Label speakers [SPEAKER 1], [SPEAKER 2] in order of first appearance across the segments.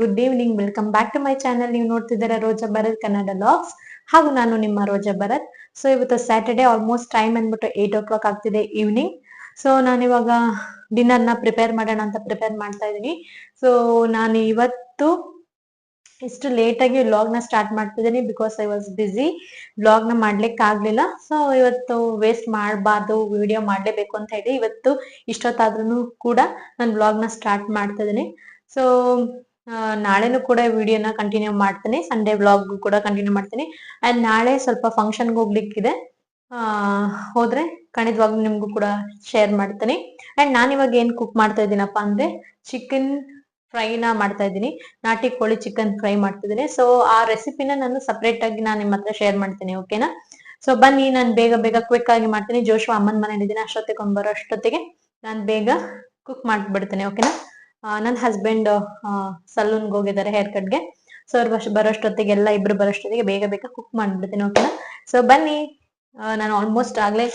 [SPEAKER 1] Good evening welcome back to my channel ನೀವು ನೋಡ್ತಿದ್ದೀರಾ Roja Bharat Kannada vlogs ಹಾಗೂ ನಾನು ನಿಮ್ಮ ರೋಜಾ ಭರತ್. ಸೊ ಇವತ್ತು ಸ್ಯಾಟರ್ಡೆ ಆಲ್ಮೋಸ್ಟ್ ಟೈಮ್ ಅಂದ್ಬಿಟ್ಟು ಏಟ್ ಓ ಕ್ಲಾಕ್ ಆಗ್ತಿದೆ ಈವ್ನಿಂಗ್ ಸೊ ನಾನಿವಾಗ ಡಿನ್ನರ್ನ ಪ್ರಿಪೇರ್ ಮಾಡೋಣ ಅಂತ ಪ್ರಿಪೇರ್ ಮಾಡ್ತಾ ಇದ್ದೀನಿ. ಸೊ ನಾನು ಇವತ್ತು ಇಷ್ಟು ಲೇಟಾಗಿ ವ್ಲಾಗ್ನ ಸ್ಟಾರ್ಟ್ ಮಾಡ್ತಿದ್ದೀನಿ ಬಿಕಾಸ್ ಐ ವಾಸ್ ಬಿಸಿ ವ್ಲಾಗ್ನ ಮಾಡ್ಲಿಕ್ಕೆ ಆಗ್ಲಿಲ್ಲ ಸೊ ಇವತ್ತು ವೇಸ್ಟ್ ಮಾಡಬಾರ್ದು ವಿಡಿಯೋ ಮಾಡಲೇಬೇಕು ಅಂತ ಹೇಳಿ ಇವತ್ತು ಇಷ್ಟೊತ್ತಾದ್ರೂ ಕೂಡ ನಾನು ವ್ಲಾಗ್ನ ಸ್ಟಾರ್ಟ್ ಮಾಡ್ತಾ ಇದ್ದೀನಿ. ಸೊ ನಾಳೆನೂ ಕೂಡ ವಿಡಿಯೋನ ಕಂಟಿನ್ಯೂ ಮಾಡ್ತೀನಿ. ಸಂಡೇ ವ್ಲಾಗ್ ಕೂಡ ಕಂಟಿನ್ಯೂ ಮಾಡ್ತೀನಿ. ಅಂಡ್ ನಾಳೆ ಸ್ವಲ್ಪ ಫಂಕ್ಷನ್ಗೆ ಹೋಗ್ಲಿಕ್ಕಿದೆ. ಹೋದ್ರೆ ಖಂಡಿತವಾಗ್ಲೂ ನಿಮ್ಗೂ ಕೂಡ ಶೇರ್ ಮಾಡ್ತೀನಿ. ಅಂಡ್ ನಾನು ಇವಾಗ ಏನ್ ಕುಕ್ ಮಾಡ್ತಾ ಇದ್ದೀನಪ್ಪ ಅಂದ್ರೆ ಚಿಕನ್ ಫ್ರೈನ ಮಾಡ್ತಾ ಇದ್ದೀನಿ. ನಾಟಿ ಕೋಳಿ ಚಿಕನ್ ಫ್ರೈ ಮಾಡ್ತಿದ್ದೀನಿ ಸೊ ಆ ರೆಸಿಪಿನ ನಾನು ಸಪ್ರೇಟ್ ಆಗಿ ನಾನು ನಿಮ್ಮ ಹತ್ರ ಶೇರ್ ಮಾಡ್ತೀನಿ ಓಕೆನಾ ಸೊ ಬನ್ನಿ, ನಾನು ಬೇಗ ಬೇಗ ಕ್ವಿಕ್ ಆಗಿ ಮಾಡ್ತೀನಿ. ಜೋಶು ಅಮ್ಮನ ಮನೇಲಿದ್ದೀನಿ ಅಷ್ಟೊತ್ತಿಗೆ ಬರೋ ಅಷ್ಟೊತ್ತಿಗೆ. ನಾನು ಬೇಗ ಕುಕ್ ಮಾಡ್ಬಿಡ್ತೀನಿ ಓಕೆನಾ ನನ್ನ ಹಸ್ಬೆಂಡ್ ಸಲೂನ್ಗೆ ಹೋಗಿದ್ದಾರೆ ಹೇರ್ ಕಟ್ಗೆ ಸೊ ಅವ್ರು ಬರೋಷ್ಟೊತ್ತಿಗೆ ಎಲ್ಲ ಇಬ್ರು ಬರೋಷ್ಟೊತ್ತಿಗೆ ಬೇಗ ಬೇಗ ಕುಕ್ ಮಾಡ್ಬಿಡ್ತೀನಿ ಓಕೆನಾ ಸೊ ಬನ್ನಿ. ನಾನು ಆಲ್ಮೋಸ್ಟ್ ಆಗ್ಲೇ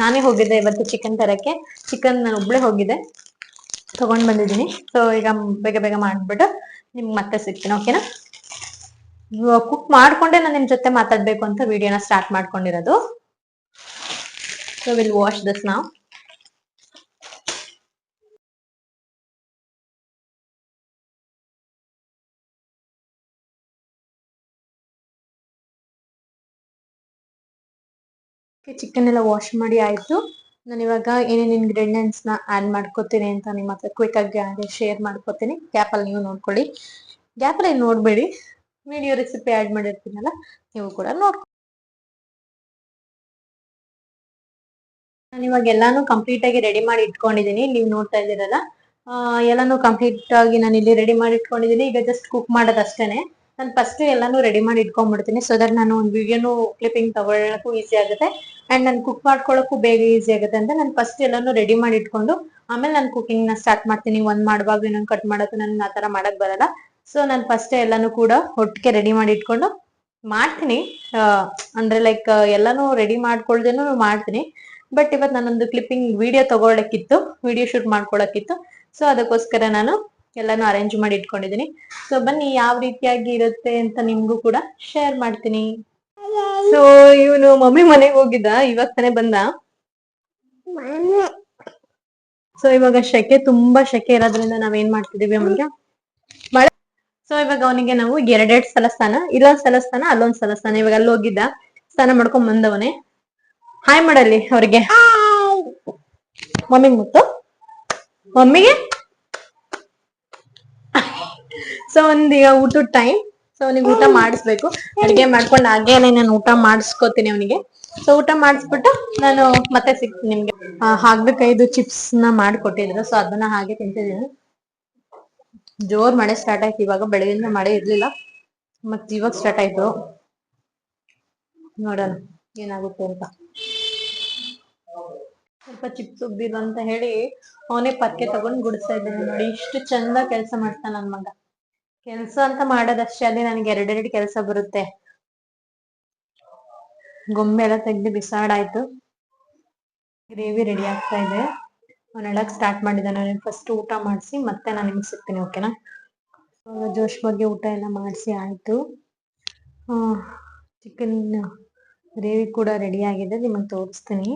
[SPEAKER 1] ನಾನೇ ಹೋಗಿದ್ದೆ ಇವತ್ತು ಚಿಕನ್ ತರಕ್ಕೆ. ಚಿಕನ್ ನಾನು ಒಬ್ಳೆ ಹೋಗಿದ್ದೆ. ತಗೊಂಡ್ ಬಂದಿದ್ದೀನಿ. ಸೊ ಈಗ ಬೇಗ ಬೇಗ ಮಾಡ್ಬಿಟ್ಟು ನಿಮ್ಗೆ ಮತ್ತೆ ಸಿಗ್ತೀನಿ ಓಕೆನಾ ಕುಕ್ ಮಾಡ್ಕೊಂಡೆ ನಾನು ನಿಮ್ ಜೊತೆ ಮಾತಾಡ್ಬೇಕು ಅಂತ ವಿಡಿಯೋನ ಸ್ಟಾರ್ಟ್ ಮಾಡ್ಕೊಂಡಿರೋದು. ಸೊ ವಿಲ್ ವಾಶ್ ದಿಸ್ ನಾವು ಚಿಕನ್ ಎಲ್ಲ ವಾಶ್ ಮಾಡಿ ಆಯ್ತು. ನಾನು ಇವಾಗ ಏನೇನು ನ ಆಡ್ ಮಾಡ್ಕೋತೀನಿ ಅಂತ ನಿಮ್ಮ ಹತ್ರ ಕ್ವಿಕ್ ಆಗಿ ಹಾಗೆ ಶೇರ್ ಮಾಡ್ಕೋತೀನಿ. ಗ್ಯಾಪ್ ಅಲ್ಲಿ ನೀವು ನೋಡ್ಕೊಳ್ಳಿ. ಗ್ಯಾಪಲ್ಲಿ ನೋಡ್ಬೇಡಿ. ವಿಡಿಯೋ ರೆಸಿಪಿ ಆಡ್ ಮಾಡಿರ್ತೀನಲ್ಲ, ನೀವು ಕೂಡ ನೋಡ್ಕೊ ನಾನು ಇವಾಗ ಎಲ್ಲಾನು ಕಂಪ್ಲೀಟ್ ಆಗಿ ರೆಡಿ ಮಾಡಿ ಇಟ್ಕೊಂಡಿದ್ದೀನಿ ನೀವು ನೋಡ್ತಾ ಇದ್ದೀರಲ್ಲ. ಎಲ್ಲಾನು ಕಂಪ್ಲೀಟ್ ಆಗಿ ನಾನು ಇಲ್ಲಿ ರೆಡಿ ಮಾಡಿ ಇಟ್ಕೊಂಡಿದ್ದೀನಿ ಈಗ ಜಸ್ಟ್ ಕುಕ್ ಮಾಡೋದಷ್ಟೇನೆ ನಾನು ಫಸ್ಟ್ ಎಲ್ಲಾನು ರೆಡಿ ಮಾಡಿ ಇಟ್ಕೊಂಡ್ಬಿಡ್ತೀನಿ ಸೊ ದಟ್ ನಾನು ಒಂದು ವಿಡಿಯೋನು ಕ್ಲಿಪ್ಪಿಂಗ್ ತಗೊಳ್ಳೋಕ್ಕೂ ಈಸಿ ಆಗುತ್ತೆ. ಅಂಡ್ ನಾನು ಕುಕ್ ಮಾಡ್ಕೊಳ್ಳೋಕ್ಕೂ ಬೇಗ ಈಸಿ ಆಗುತ್ತೆ ಅಂತ ನಾನು ಫಸ್ಟ್ ಎಲ್ಲಾನು ರೆಡಿ ಮಾಡಿ ಇಟ್ಕೊಂಡು, ಆಮೇಲೆ ನಾನು ನ ಸ್ಟಾರ್ಟ್ ಮಾಡ್ತೀನಿ. ಒಂದ್ ಮಾಡುವಾಗ ಇನ್ನೊಂದು ಕಟ್ ಮಾಡೋದು ನನ್ಗೆ ಆ ತರ ಮಾಡಕ್ ಬರಲ್ಲ. ಸೊ ನಾನು ಫಸ್ಟ್ ಎಲ್ಲಾನು ಕೂಡ ಒಟ್ಟಿಗೆ ರೆಡಿ ಮಾಡಿ ಇಟ್ಕೊಂಡು ಮಾಡ್ತೀನಿ. ಅಂದ್ರೆ ಲೈಕ್ ಎಲ್ಲಾನು ರೆಡಿ ಮಾಡ್ಕೊಳ್ದೇನು ಮಾಡ್ತೀನಿ. ಬಟ್ ಇವತ್ತು ನಾನೊಂದು ಕ್ಲಿಪ್ಪಿಂಗ್ ವಿಡಿಯೋ ತಗೊಳಕ್ಕಿತ್ತು ವಿಡಿಯೋ ಶೂಟ್ ಮಾಡ್ಕೊಳಕ್ಕಿತ್ತು. ಸೊ ಅದಕ್ಕೋಸ್ಕರ ನಾನು ಎಲ್ಲಾನು ಅರೇಂಜ್ ಮಾಡಿ ಇಟ್ಕೊಂಡಿದೀನಿ. ಸೊ ಬನ್ನಿ ಯಾವ ರೀತಿಯಾಗಿ ಇರುತ್ತೆ ಅಂತ ನಿಮ್ಗೂ ಕೂಡ ಶೇರ್ ಮಾಡ್ತೀನಿ. ಸೊ ಇವನು ಮಮ್ಮಿ ಮನೆಗೆ ಹೋಗಿದ್ದ ಇವಾಗ ತಾನೇ ಬಂದ? ಸೊ ಇವಾಗ ಶೆಕೆ ತುಂಬಾ ಶೆಕೆ ಇರೋದ್ರಿಂದ ನಾವೇನ್ ಮಾಡ್ತಿದೀವಿ ಅವನಿಗೆ? ಮಳೆ ಸೊ ಇವಾಗ ಅವನಿಗೆ ನಾವು ಎರಡೆರಡು ಸಲ ಸ್ನಾನ ಇಲ್ಲೊಂದ್ ಸಲ ಸ್ನಾನ ಅಲ್ಲೊಂದ್ ಸಲ ಸ್ನಾನ ಇವಾಗ ಅಲ್ಲಿ ಹೋಗಿದ್ದ ಸ್ನಾನ ಮಾಡ್ಕೊಂಡ್ ಬಂದವನೇ. ಹಾಯ್ ಮಾಡಲ್ಲಿ ಅವ್ರಿಗೆ. ಮಮ್ಮಿ ಮುತ್ತು. ಮಮ್ಮಿಗೆ? ಸೊ ಒಂದೀಗ ಊಟದ ಟೈಮ್ ಸೊ ಅವನಿಗೆ ಊಟ ಮಾಡಿಸ್ಬೇಕು. ಅಡಿಗೆ ಮಾಡ್ಕೊಂಡು ಹಾಗೇನೆ ನಾನು ಊಟ ಮಾಡಿಸ್ಕೋತೀನಿ ಅವನಿಗೆ. ಸೊ ಊಟ ಮಾಡಿಸ್ಬಿಟ್ಟು ನಾನು ಮತ್ತೆ ಸಿಗ್ತೀನಿ ನಿಮ್ಗೆ ಹಾಗಲಕಾಯಿದು ಚಿಪ್ಸ್ನ ಮಾಡ್ಕೊಟ್ಟಿದ್ರು. ಸೊ ಅದನ್ನ ಹಾಗೆ ತಿಂತಿದ್ದೀನಿ. ಜೋರ್ ಮಳೆ ಸ್ಟಾರ್ಟ್ ಆಯ್ತು. ಇವಾಗ ಬೆಳಗಿಂದ ಮಳೆ ಇರ್ಲಿಲ್ಲ. ಮತ್ ಇವಾಗ ಸ್ಟಾರ್ಟ್ ಆಯ್ತು. ನೋಡೋಣ ಏನಾಗುತ್ತೆ ಅಂತ. ಸ್ವಲ್ಪ ಚಿಪ್ಸ್ ಉಬ್ಬಿಲ್ಲ ಅಂತ ಹೇಳಿ ಅವನೇ ಪಕ್ಕೆ ತಗೊಂಡ್ ಗುಡಿಸ್ತಾ ಇದ್ದಾನೆ ನೋಡಿ. ಇಷ್ಟು ಚಂದ ಕೆಲಸ ಮಾಡ್ತಾನ ನನ್ ಮಗ. ಕೆಲ್ಸ ಅಂತ ಮಾಡೋದಷ್ಟೇ, ಅಲ್ಲಿ ನನಗೆ ಎರಡೆರಡು ಕೆಲಸ ಬರುತ್ತೆ. ಗೊಂಬೆ ಎಲ್ಲ ತೆಗ್ದು ಬಿಸಾಡಾಯ್ತು. ಗ್ರೇವಿ ರೆಡಿ ಆಗ್ತಾ ಇದೆ. ಅವನೆಲ್ಲಕ್ ಸ್ಟಾರ್ಟ್ ಮಾಡಿದ್ದಾನೆ ಫಸ್ಟ್ ಊಟ ಮಾಡಿಸಿ, ಮತ್ತೆ ನಾನು ನಿಮ್ಗೆ ಸಿಗ್ತೀನಿ ಓಕೆನಾ ಜೋಶ್ ಬಗ್ಗೆ ಊಟ ಎಲ್ಲ ಮಾಡಿಸಿ ಆಯ್ತು. ಚಿಕನ್ ಗ್ರೇವಿ ಕೂಡ ರೆಡಿ ಆಗಿದೆ, ನಿಮಗೆ ತೋರಿಸ್ತೀನಿ.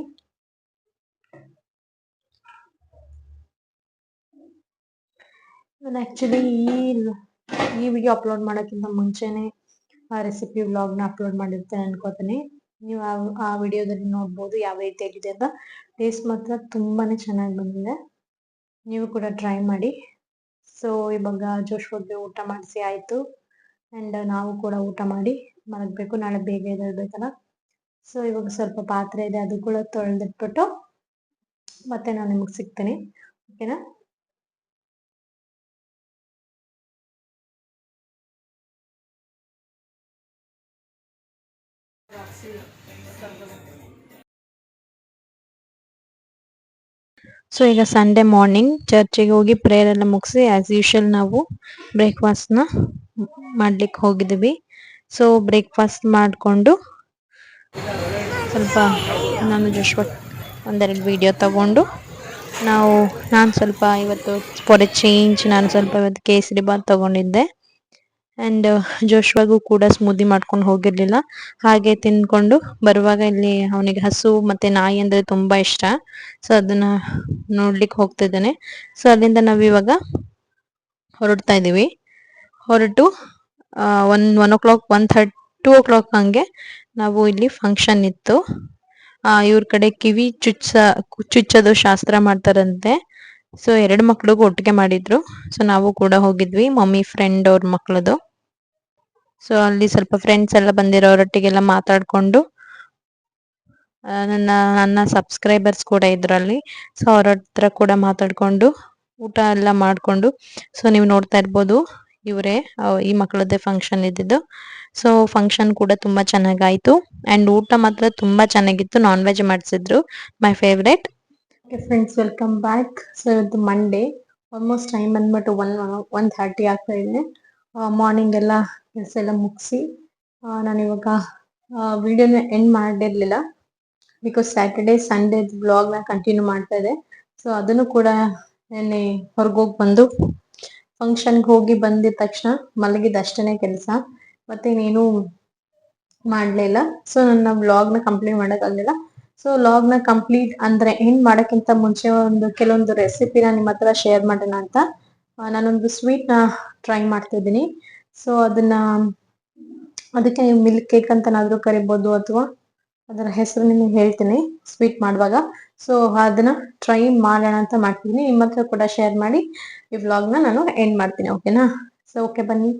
[SPEAKER 1] ನಾನು ಆಕ್ಚುಲಿ ಈ ಈ ವಿಡಿಯೋ ಅಪ್ಲೋಡ್ ಮಾಡೋಕ್ಕಿಂತ ಮುಂಚೆನೆ ಆ ರೆಸಿಪಿ ವ್ಲಾಗ್ನ ಅಪ್ಲೋಡ್ ಮಾಡಿರ್ತೇನೆ ಅನ್ಕೋತೀನಿ. ನೀವು ಆ ವಿಡಿಯೋದಲ್ಲಿ ನೋಡ್ಬೋದು ಯಾವ ರೀತಿಯಾಗಿದೆ ಅಂತ. ಟೇಸ್ಟ್ ಮಾತ್ರ ತುಂಬಾ ಚೆನ್ನಾಗಿ ಬಂದಿದೆ. ನೀವು ಕೂಡ ಟ್ರೈ ಮಾಡಿ. ಸೊ ಇವಾಗ ಜೋಶ್ ಬಗ್ಗೆ ಊಟ ಮಾಡಿಸಿ ಆಯಿತು. ಆ್ಯಂಡ್ ನಾವು ಕೂಡ ಊಟ ಮಾಡಿ ಮಲಗಬೇಕು. ನಾಳೆ ಬೇಗ ಎದ್ದೇಳ್ಬೇಕಲ್ಲ. ಸೊ ಇವಾಗ ಸ್ವಲ್ಪ ಪಾತ್ರೆ ಇದೆ, ಅದು ಕೂಡ ತೊಳೆದಿಟ್ಬಿಟ್ಟು ಮತ್ತೆ ನಾನು ನಿಮಗೆ ಸಿಗ್ತೀನಿ. ಓಕೆನಾ ಸೊ ಈಗ ಸಂಡೇ ಮಾರ್ನಿಂಗ್ ಚರ್ಚಿಗೆ ಹೋಗಿ ಪ್ರೇಯರ್ ಎಲ್ಲ ಮುಗಿಸಿ ಆಸ್ ಯೂಶಲ್ ನಾವು ಬ್ರೇಕ್ಫಾಸ್ಟ್ನ ಮಾಡ್ಲಿಕ್ಕೆ ಹೋಗಿದ್ವಿ. ಸೊ ಬ್ರೇಕ್ಫಾಸ್ಟ್ ಮಾಡಿಕೊಂಡು ಸ್ವಲ್ಪ ನಾನು ಜಸ್ಟ್ ಒಂದೆರಡು ವಿಡಿಯೋ ತಗೊಂಡು, ನಾವು, ನಾನು ಸ್ವಲ್ಪ ಇವತ್ತು ಫಾರ್ ಎ ಚೇಂಜ್ ನಾನು ಸ್ವಲ್ಪ ಇವತ್ತು ಕೇಸರಿ ಬಾತ್ ತಗೊಂಡಿದ್ದೆ. ಆ್ಯಂಡ್ ಜೋಶ್ವಾಗೂ ಕೂಡ ಸ್ಮೂದಿ ಮಾಡ್ಕೊಂಡು ಹೋಗಿರ್ಲಿಲ್ಲ. ಹಾಗೆ ತಿನ್ಕೊಂಡು ಬರುವಾಗ ಇಲ್ಲಿ ಅವನಿಗೆ ಹಸು ಮತ್ತೆ ನಾಯಿ ಅಂದ್ರೆ ತುಂಬಾ ಇಷ್ಟ. ಸೊ ಅದನ್ನ ನೋಡ್ಲಿಕ್ಕೆ ಹೋಗ್ತಿದ್ದಾನೆ ಸೊ ಅಲ್ಲಿಂದ ನಾವು ಇವಾಗ ಹೊರಡ್ತಾ ಇದೀವಿ. ಹೊರಟು one one o'clock one thirty two o'clock ಹಂಗೆ ನಾವು ಇಲ್ಲಿ ಫಂಕ್ಷನ್ ಇತ್ತು. ಇವ್ರ ಕಡೆ ಕಿವಿ ಚುಚ್ಚ ಚುಚ್ಚೋದು ಶಾಸ್ತ್ರ ಮಾಡ್ತಾರಂತೆ. ಸೊ ಎರಡು ಮಕ್ಳಿಗೂ ಒಟ್ಟಿಗೆ ಮಾಡಿದ್ರು. ಸೊ ನಾವು ಕೂಡ ಹೋಗಿದ್ವಿ, ಮಮ್ಮಿ ಫ್ರೆಂಡ್ ಅವ್ರ ಮಕ್ಳದು. ಸೊ ಅಲ್ಲಿ ಸ್ವಲ್ಪ ಫ್ರೆಂಡ್ಸ್ ಎಲ್ಲ ಬಂದಿರೋರೊಟ್ಟಿಗೆಲ್ಲ ಮಾತಾಡ್ಕೊಂಡು ನನ್ನ ನನ್ನ ಸಬ್ಸ್ಕ್ರೈಬರ್ಸ್ ಕೂಡ ಇದ್ರು ಅಲ್ಲಿ ಸೊ ಅವ್ರ ಹತ್ರ ಕೂಡ ಮಾತಾಡ್ಕೊಂಡು, ಊಟ ಎಲ್ಲ ಮಾಡಿಕೊಂಡು ಸೊ ನೀವು ನೋಡ್ತಾ ಇರ್ಬೋದು ಇವರೇ ಈ ಮಕ್ಕಳದ್ದೇ ಫಂಕ್ಷನ್ ಇದ್ದಿದ್ದು. ಸೊ ಫಂಕ್ಷನ್ ಕೂಡ ತುಂಬಾ ಚೆನ್ನಾಗಾಯ್ತು. ಅಂಡ್ ಊಟ ಮಾತ್ರ ತುಂಬಾ ಚೆನ್ನಾಗಿತ್ತು. ನಾನ್ ವೆಜ್ ಮಾಡಿಸಿದ್ರು my favourite friends welcome back so ಇವತ್ತು ಮಂಡೇ ಆಲ್ಮೋಸ್ಟ್ ಟೈಮ್ ಬಂದ್ಬಿಟ್ಟು ಒನ್ ಒನ್ ಥರ್ಟಿ ಆಗ್ತಾ ಇದೆ. ಮಾರ್ನಿಂಗ್ ಎಲ್ಲ ಕೆಲಸ ಎಲ್ಲ ಮುಗಿಸಿ ಇವಾಗ ವಿಡಿಯೋನ ಎಂಡ್ ಮಾಡಿರ್ಲಿಲ್ಲ. ಬಿಕಾಸ್ ಸ್ಯಾಟರ್ಡೆ ಸಂಡೇ ಬ್ಲಾಗ್ನ ಕಂಟಿನ್ಯೂ ಮಾಡ್ತಾ ಇದೆ ಸೊ ಅದನ್ನು ಕೂಡ ನೆನ್ನೆ ಹೊರಗೋಗಿ ಬಂದು ಫಂಕ್ಷನ್ಗೆ ಹೋಗಿ ಬಂದಿದ ತಕ್ಷಣ ಮಲಗಿದ ಅಷ್ಟೇನೆ ಕೆಲಸ. ಮತ್ತೆ ನೀನು ಮಾಡ್ಲಿಲ್ಲ ಸೊ ನನ್ನ ವ್ಲಾಗ್ನ ಕಂಪ್ಲೀಟ್ ಮಾಡೋಕ್ಕಾಗಲಿಲ್ಲ ಸೊ ನ ಕಂಪ್ಲೀಟ್ ಅಂದ್ರೆ ಎಂಡ್ ಮಾಡೋಕ್ಕಿಂತ ಮುಂಚೆ ಒಂದು ಕೆಲವೊಂದು ರೆಸಿಪಿನ ನಿಮ್ಮ ಹತ್ರ ಶೇರ್ ಮಾಡೋಣ ಅಂತ. ನಾನೊಂದು ನ ಟ್ರೈ ಮಾಡ್ತಾ ಇದ್ದೀನಿ ಸೊ ಅದನ್ನ, ಅದಕ್ಕೆ ನೀವು ಮಿಲ್ಕ್ ಕೇಕ್ ಅಂತನಾದ್ರೂ ಕರಿಬೋದು ಅಥವಾ ಅದರ ಹೆಸರು ನಿಮಗೆ ಹೇಳ್ತೀನಿ ಸ್ವೀಟ್ ಮಾಡುವಾಗ. ಸೊ ಅದನ್ನ ಟ್ರೈ ಮಾಡೋಣ ಅಂತ ಮಾಡ್ತಿದ್ದೀನಿ. ನಿಮ್ಮ ಹತ್ರ ಕೂಡ ಶೇರ್ ಮಾಡಿ ಈ ವ್ಲಾಗ್ನ ನಾನು ಎಂಡ್ ಮಾಡ್ತೀನಿ ಓಕೆನಾ ಸೊ ಓಕೆ ಬನ್ನಿ.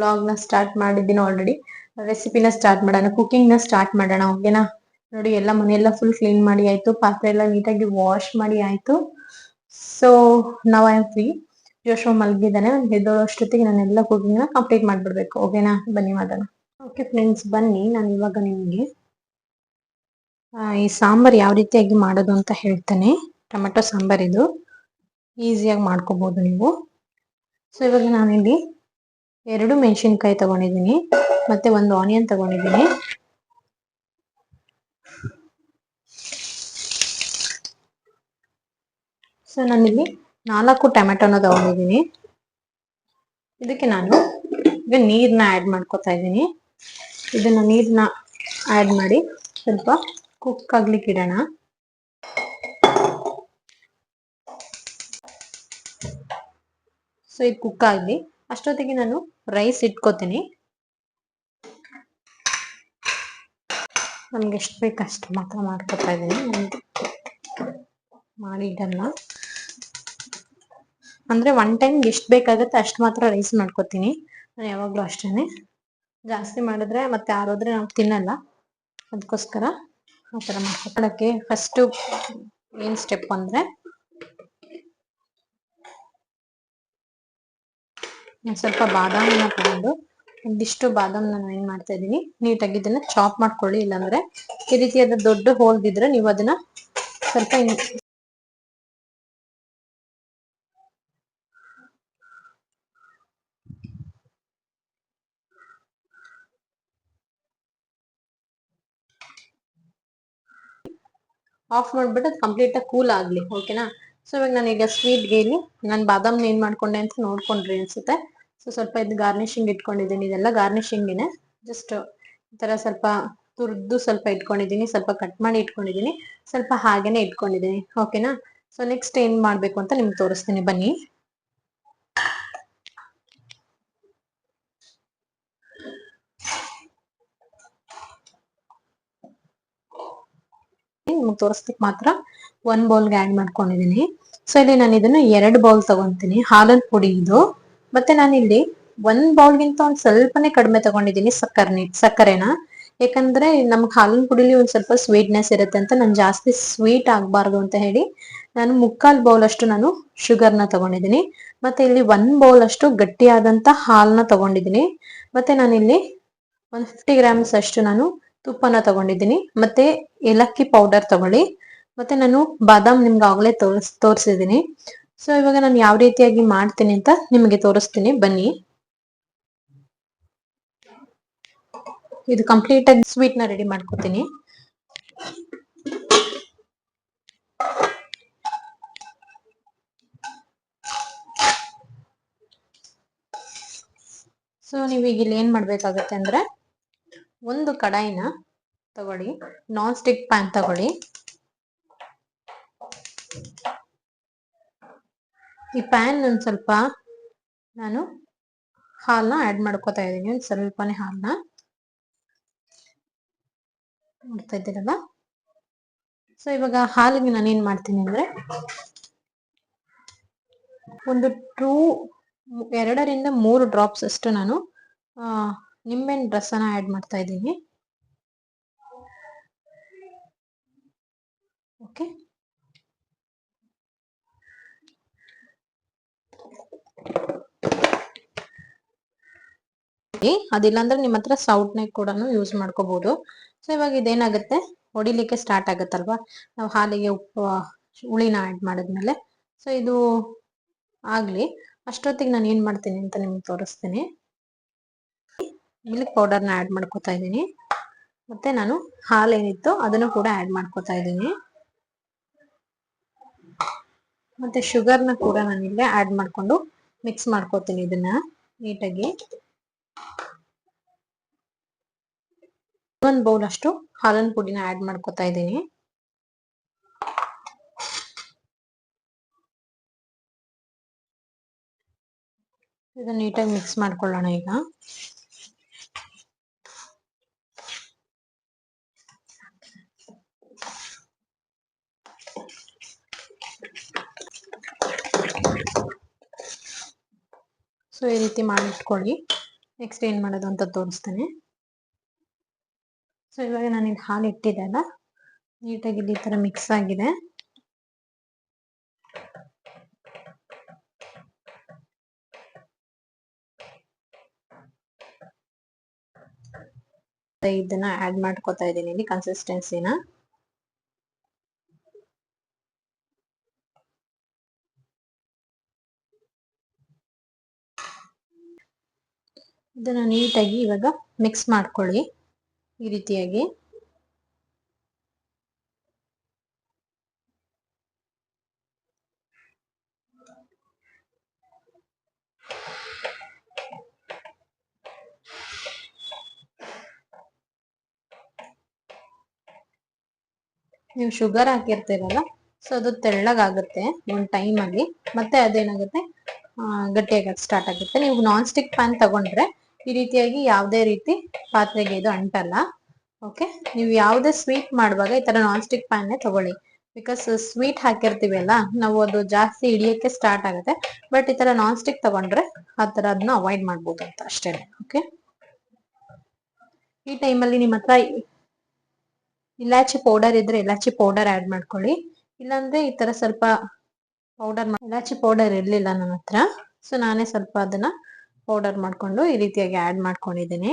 [SPEAKER 1] ವ್ಲಾಗ್ನ ಸ್ಟಾರ್ಟ್ ಮಾಡಿದ್ದೀನಿ ಆಲ್ರೆಡಿ ರೆಸಿಪಿನ ಸ್ಟಾರ್ಟ್ ಮಾಡೋಣ ಕುಕಿಂಗ್ನ ಸ್ಟಾರ್ಟ್ ಮಾಡೋಣ ಓಕೆನಾ ನೋಡಿ, ಎಲ್ಲ ಮನೆಯೆಲ್ಲ ಫುಲ್ ಕ್ಲೀನ್ ಮಾಡಿ ಆಯ್ತು, ಪಾತ್ರೆ ಎಲ್ಲ ನೀಟಾಗಿ ವಾಶ್ ಮಾಡಿ ಆಯ್ತು. ಸೊ ನಾವು ಐ ಆಮ್ ಫ್ರೀ ಜೋಶೋ ಮಲಗಿದ್ದಾನೆ ಎದ್ದೋಳಷ್ಟೊತ್ತಿಗೆ ನಾನೆಲ್ಲ ಕುಕಿಂಗ್ನ ಕಂಪ್ಲೀಟ್ ಮಾಡ್ಬಿಡ್ಬೇಕು ಓಕೆನಾ ಬನ್ನಿ ಮಾಡೋಣ. ಓಕೆ ಫ್ರೆಂಡ್ಸ್ ಬನ್ನಿ, ನಾನು ಇವಾಗ ನಿಮಗೆ ಈ ಸಾಂಬಾರ್ ಯಾವ ರೀತಿಯಾಗಿ ಮಾಡೋದು ಅಂತ ಹೇಳ್ತೇನೆ. ಟೊಮೆಟೊ ಸಾಂಬಾರ್ ಇದು. ಈಸಿಯಾಗಿ ಮಾಡ್ಕೋಬೋದು ನೀವು. ಸೊ ಇವಾಗ ನಾನಿಲ್ಲಿ ಎರಡು ಮೆಣಸಿನ್ಕಾಯಿ ತಗೊಂಡಿದ್ದೀನಿ, ಮತ್ತೆ ಒಂದು ಆನಿಯನ್ ತಗೊಂಡಿದ್ದೀನಿ. ಸೊ ನಾನಿಲ್ಲಿ ನಾಲ್ಕು ಟೊಮೆಟೊನ ತಗೊಂಡಿದ್ದೀನಿ. ಇದಕ್ಕೆ ನಾನು ಈಗ ನೀರನ್ನ ಆ್ಯಡ್ ಮಾಡ್ಕೊತಾ ಇದ್ದೀನಿ. ಇದನ್ನ ನೀರನ್ನ ಆ್ಯಡ್ ಮಾಡಿ ಸ್ವಲ್ಪ ಕುಕ್ ಆಗ್ಲಿಕ್ಕೆ ಇಡೋಣ. ಸೊ ಇದು ಕುಕ್ ಆಗಲಿ ಅಷ್ಟೊತ್ತಿಗೆ ನಾನು ರೈಸ್ ಇಟ್ಕೋತೀನಿ. ನಮ್ಗೆ ಎಷ್ಟು ಬೇಕು ಅಷ್ಟು ಮಾತ್ರ ಮಾಡ್ಕೊತಾ ಇದ್ದೀನಿ. ಮಾಡಿ ಅಂದ್ರೆ ಒನ್ ಟೈಮ್ ಎಷ್ಟು ಬೇಕಾಗುತ್ತೆ, ಅಷ್ಟು ಮಾತ್ರ ರೈಸ್ ಮಾಡ್ಕೊತೀನಿ. ನಾನು ಯಾವಾಗಲೂ ಅಷ್ಟೇನೆ. ಜಾಸ್ತಿ ಮಾಡಿದ್ರೆ ಮತ್ತೆ ಯಾರೋದ್ರೆ ನಾವು ತಿನ್ನಲ್ಲ. ಅದಕ್ಕೋಸ್ಕರ ಆ ಥರ ಮಾಡ್ಕೊಳಕ್ಕೆ ಫಸ್ಟು ಏನ್ ಸ್ಟೆಪ್ ಅಂದ್ರೆ ಸ್ವಲ್ಪ ಬಾದಾಮಿನ ತಗೊಂಡು ಒಂದಿಷ್ಟು ಬಾದಾಮ್ ನಾನು ಏನ್ ಮಾಡ್ತಾ ಇದ್ದೀನಿ, ನೀಟಾಗಿ ಇದನ್ನ ಚಾಪ್ ಮಾಡ್ಕೊಳ್ಳಿ. ಇಲ್ಲಾಂದ್ರೆ ಈ ರೀತಿಯಾದ ದೊಡ್ಡ ಹೋಲ್ದಿದ್ರೆ ನೀವು ಅದನ್ನ ಸ್ವಲ್ಪ ಆಫ್ ಮಾಡ್ಬಿಟ್ಟು ಅದು ಕಂಪ್ಲೀಟ್ ಆಗಿ ಕೂಲ್ ಆಗಲಿ ಓಕೆನಾ ಸೊ ಇವಾಗ ನಾನೀಗ ಸ್ವೀಟ್ಗೆ ಇಲ್ಲಿ ನಾನು ಬಾದಾಮ್ ಏನ್ ಮಾಡ್ಕೊಂಡೆ ಅಂತ ನೋಡ್ಕೊಂಡ್ರಿ ಅನ್ಸುತ್ತೆ. ಸೊ ಸ್ವಲ್ಪ ಇದು ಗಾರ್ನಿಶಿಂಗ್ ಇಟ್ಕೊಂಡಿದ್ದೀನಿ ಇದೆಲ್ಲ ಗಾರ್ನಿಶಿಂಗಿನೇ ಜಸ್ಟ್ ಈ ತರ ಸ್ವಲ್ಪ ತುರ್ದು ಸ್ವಲ್ಪ ಇಟ್ಕೊಂಡಿದ್ದೀನಿ ಸ್ವಲ್ಪ ಕಟ್ ಮಾಡಿ ಇಟ್ಕೊಂಡಿದ್ದೀನಿ ಸ್ವಲ್ಪ ಹಾಗೇನೆ ಇಟ್ಕೊಂಡಿದ್ದೀನಿ ಓಕೆನಾ ಸೊ ನೆಕ್ಸ್ಟ್ ಏನು ಮಾಡಬೇಕು ಅಂತ ನಿಮ್ಗೆ ತೋರಿಸ್ತೀನಿ, ಬನ್ನಿ. ನಿಮ್ಗೆ ತೋರಿಸ್ಲಿಕ್ಕೆ ಮಾತ್ರ ಒಂದ್ ಬೌಲ್ಗೆ ಆ್ಯಡ್ ಮಾಡ್ಕೊಂಡಿದ್ದೀನಿ ಸೊ ಇಲ್ಲಿ ನಾನು ಇದನ್ನು ಎರಡು ಬೌಲ್ ತಗೊಂತೀನಿ. ಹಾಲನ್ ಪುಡಿ ಇದು. ಮತ್ತೆ ನಾನಿಲ್ಲಿ ಒಂದ್ ಬೌಲ್ಗಿಂತ ಒಂದ್ ಸ್ವಲ್ಪನೇ ಕಡಿಮೆ ತಗೊಂಡಿದ್ದೀನಿ ಸಕ್ಕರೆ ಸಕ್ಕರೆನ. ಯಾಕಂದ್ರೆ ನಮ್ಗೆ ಹಾಲಿನ ಪುಡಿಲಿ ಒಂದ್ ಸ್ವಲ್ಪ ಸ್ವೀಟ್ನೆಸ್ ಇರುತ್ತೆ ಅಂತ ನಾನು ಜಾಸ್ತಿ ಸ್ವೀಟ್ ಆಗ್ಬಾರ್ದು ಅಂತ ಹೇಳಿ ನಾನು ಮುಕ್ಕಾಲ್ ಬೌಲ್ ಅಷ್ಟು ನಾನು ಶುಗರ್ನ ತಗೊಂಡಿದ್ದೀನಿ ಮತ್ತೆ ಇಲ್ಲಿ ಒಂದ್ ಬೌಲ್ ಅಷ್ಟು ಗಟ್ಟಿಯಾದಂತ ಹಾಲ್ನ ತಗೊಂಡಿದ್ದೀನಿ ಮತ್ತೆ ನಾನಿಲ್ಲಿ ಒಂದ್ ಫಿಫ್ಟಿ ಗ್ರಾಮ್ಸ್ ಅಷ್ಟು ನಾನು ತುಪ್ಪನ ತಗೊಂಡಿದ್ದೀನಿ. ಮತ್ತೆ ಏಲಕ್ಕಿ ಪೌಡರ್ ತಗೊಳ್ಳಿ. ಮತ್ತೆ ನಾನು ಬಾದಾಮ್ ನಿಮ್ಗೆ ಆಗಲೇ ತೋರಿಸ್, ತೋರಿಸಿದ್ದೀನಿ. ಸೊ ಇವಾಗ ನಾನು ಯಾವ ರೀತಿಯಾಗಿ ಮಾಡ್ತೀನಿ ಅಂತ ನಿಮಗೆ ತೋರಿಸ್ತೀನಿ. ಬನ್ನಿ. ಇದು ಕಂಪ್ಲೀಟ್ ಆಗಿ ಸ್ವೀಟ್ನ ರೆಡಿ ಮಾಡ್ಕೋತೀನಿ. ಸೊ ನೀವೀಗ ಇಲ್ಲಿ ಏನ್ ಮಾಡ್ಬೇಕಾಗತ್ತೆ ಅಂದ್ರೆ ಒಂದು ಕಡಾಯಿನ ತಗೊಳ್ಳಿ ನಾನ್ ಸ್ಟಿಕ್ ಪ್ಯಾನ್ ತಗೊಳ್ಳಿ. ಈ ಪ್ಯಾನ್ ಒಂದು ಸ್ವಲ್ಪ ನಾನು ಹಾಲ್ನ ಆ್ಯಡ್ ಮಾಡ್ಕೋತಾ ಇದ್ದೀನಿ, ಒಂದು ಸ್ವಲ್ಪನೇ ಹಾಲ್ನ. ನೋಡ್ತಾ ಇದ್ದೀರಲ್ಲ ಸೊ ಇವಾಗ ಹಾಲಿಗೆ ನಾನು ಏನು ಮಾಡ್ತೀನಿ ಅಂದ್ರೆ ಒಂದು ಟೂ ಎರಡರಿಂದ ಮೂರು ಡ್ರಾಪ್ಸ್ ಅಷ್ಟು ನಾನು ನಿಂಬೆಹಣ್ಣು ರಸನ ಆಡ್ ಮಾಡ್ತಾ ಇದ್ದೀನಿ ಓಕೆ ಅದಿಲ್ಲಾಂದ್ರೆ ನಿಮ್ಮ ಹತ್ರ ನೆಕ್ ಕೂಡ ಯೂಸ್ ಮಾಡ್ಕೋಬಹುದು ಸೊ ಇವಾಗ ಇದೇನಾಗುತ್ತೆ? ಹೊಡಿಲಿಕ್ಕೆ ಸ್ಟಾರ್ಟ್ ಆಗುತ್ತಲ್ವಾ? ನಾವು ಹಾಲಿಗೆ ಉಪ್ಪು, ಹುಳಿನ ಆಡ್ ಮಾಡಿದ್ಮೇಲೆ. ಸೊ ಇದು ಆಗ್ಲಿ. ಅಷ್ಟೊತ್ತಿಗೆ ನಾನು ಏನ್ ಮಾಡ್ತೀನಿ ಅಂತ ನಿಮ್ಗೆ ತೋರಿಸ್ತೀನಿ. ಮಿಲ್ಕ್ ಪೌಡರ್ನ ಆಡ್ ಮಾಡ್ಕೋತಾ ಇದ್ದೀನಿ. ಮತ್ತೆ ನಾನು ಹಾಲು ಏನಿತ್ತು ಅದನ್ನು ಕೂಡ ಆಡ್ ಮಾಡ್ಕೋತಾ ಇದ್ದೀನಿ. ಮತ್ತೆ ಶುಗರ್ನ ಕೂಡ ನಾನು ಇಲ್ಲೇ ಆಡ್ ಮಾಡ್ಕೊಂಡು ಮಿಕ್ಸ್ ಮಾಡ್ಕೋತೀನಿ ಇದನ್ನ ನೀಟಾಗಿ. ಒಂದ್ ಬೌಲ್ ಅಷ್ಟು ಹಾಲನ್ ಪುಡಿನ ಆಡ್ ಮಾಡ್ಕೋತಾ ಇದ್ದೀನಿ. ಇದನ್ನ ನೀಟಾಗಿ ಮಿಕ್ಸ್ ಮಾಡ್ಕೊಳ್ಳೋಣ ಈಗ. ಸೊ ಈ ರೀತಿ ಮಾಡಿಟ್ಕೊಳ್ಳಿ. ನೆಕ್ಸ್ಟ್ ಏನು ಮಾಡೋದು ಅಂತ ತೋರಿಸ್ತೇನೆ. ಸೊ ಇವಾಗ ನಾನು ಇದು ಹಾಲು ಇಟ್ಟಿದ್ದೆ ಅಲ್ಲ? ನೀಟಾಗಿ ಈ ಥರ ಮಿಕ್ಸ್ ಆಗಿದೆ. ಇದನ್ನ ಆ್ಯಡ್ ಮಾಡ್ಕೋತಾ ಇದ್ದೀನಿ ಇಲ್ಲಿ ಕನ್ಸಿಸ್ಟೆನ್ಸಿನ ಇದನ್ನ ನೀಟಾಗಿ ಇವಾಗ ಮಿಕ್ಸ್ ಮಾಡ್ಕೊಳ್ಳಿ. ಈ ರೀತಿಯಾಗಿ. ನೀವು ಶುಗರ್ ಹಾಕಿರ್ತೀರಲ್ಲ ಸೊ ಅದು ತೆಳ್ಳಗಾಗುತ್ತೆ ಒಂದು ಟೈಮಲ್ಲಿ ಮತ್ತೆ ಅದೇನಾಗುತ್ತೆ? ಗಟ್ಟಿಯಾಗಕ್ಕೆ ಸ್ಟಾರ್ಟ್ ಆಗುತ್ತೆ. ನೀವು ನಾನ್ ಸ್ಟಿಕ್ ಪ್ಯಾನ್ ತಗೊಂಡ್ರೆ ಈ ರೀತಿಯಾಗಿ ಯಾವುದೇ ರೀತಿ ಪಾತ್ರೆಗೆ ಇದು ಅಂಟಲ್ಲ. ಓಕೆ ನೀವು ಯಾವುದೇ ಸ್ವೀಟ್ ಮಾಡುವಾಗ ಈ ತರ ನಾನ್ ಸ್ಟಿಕ್ ಪ್ಯಾನ್ ತಗೊಳ್ಳಿ. ಬಿಕಾಸ್ ಸ್ವೀಟ್ ಹಾಕಿರ್ತೀವಿ ಅಲ್ಲ, ನಾವು ಅದು ಜಾಸ್ತಿ ಹಿಡಿಯಕ್ಕೆ ಸ್ಟಾರ್ಟ್ ಆಗುತ್ತೆ. ಬಟ್ ಈ ತರ ನಾನ್ ಸ್ಟಿಕ್ ತಗೊಂಡ್ರೆ ಆ ತರ ಅದನ್ನ ಅವಾಯ್ಡ್ ಮಾಡ್ಬೋದು ಅಂತ ಅಷ್ಟೇ. ಓಕೆ ಈ ಟೈಮಲ್ಲಿ ನಿಮ್ಮ ಹತ್ರ ಇಲಾಚಿ ಪೌಡರ್ ಇದ್ರೆ ಇಲಾಚಿ ಪೌಡರ್ ಆಡ್ ಮಾಡ್ಕೊಳ್ಳಿ. ಇಲ್ಲಾಂದ್ರೆ ಈ ತರ ಸ್ವಲ್ಪ ಪೌಡರ್ ಇಲಾಚಿ ಪೌಡರ್ ಇರ್ಲಿಲ್ಲ ನನ್ನ ಹತ್ರ. ಸೊ ನಾನೇ ಸ್ವಲ್ಪ ಅದನ್ನ ಪೌಡರ್ ಮಾಡ್ಕೊಂಡು ಈ ರೀತಿಯಾಗಿ ಆಡ್ ಮಾಡ್ಕೊಂಡಿದ್ದೀನಿ.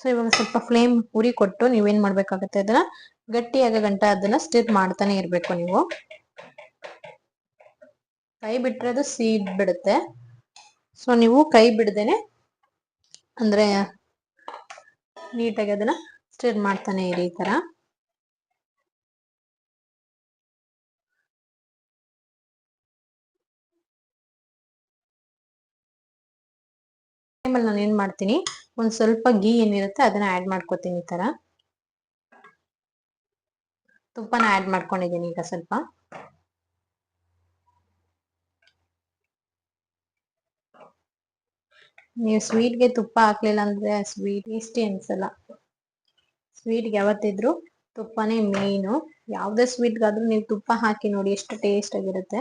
[SPEAKER 1] ಸೊ ಇವಾಗ ಸ್ವಲ್ಪ ಫ್ಲೇಮ್ ಉರಿ ಕೊಟ್ಟು ನೀವೇನ್ ಮಾಡ್ಬೇಕಾಗತ್ತೆ ಅದನ್ನ ಗಟ್ಟಿಯಾಗ ಗಂಟ ಅದನ್ನ ಸ್ಟಿರ್ ಮಾಡ್ತಾನೆ ಇರ್ಬೇಕು ನೀವು. ಕೈ ಬಿಟ್ರೆ ಅದು ಸೀಡ್ ಬಿಡುತ್ತೆ. ಸೊ ನೀವು ಕೈ ಬಿಡದೇನೆ ಅಂದ್ರೆ ನೀಟಾಗಿ ಅದನ್ನ ಸ್ಟಿರ್ ಮಾಡ್ತಾನೆ ಇರಿ ಈ ತರ. ಟೈಮಲ್ಲಿ ನಾನು ಏನ್ ಮಾಡ್ತೀನಿ, ಒಂದ್ ಸ್ವಲ್ಪ ಗೀ ಏನಿರುತ್ತೆ ಅದನ್ನ ಆಡ್ ಮಾಡ್ಕೋತೀನಿ ಈ ತರ. ತುಪ್ಪನ ಆಡ್ ಮಾಡ್ಕೊಂಡಿದ್ದೀನಿ ಈಗ ಸ್ವಲ್ಪ. ನೀವು ಸ್ವೀಟ್ಗೆ ತುಪ್ಪ ಹಾಕ್ಲಿಲ್ಲ ಅಂದ್ರೆ ಸ್ವೀಟ್ ಟೇಸ್ಟಿ ಅನ್ಸಲ್ಲ. ಸ್ವೀಟ್ಗೆ ಯಾವತ್ತಿದ್ರು ತುಪ್ಪನೇ ಮೇಯ್ನು ಯಾವುದೇ ಸ್ವೀಟ್ಗಾದ್ರೂ ನೀವು ತುಪ್ಪ ಹಾಕಿ ನೋಡಿ ಎಷ್ಟು ಟೇಸ್ಟ್ ಆಗಿರುತ್ತೆ.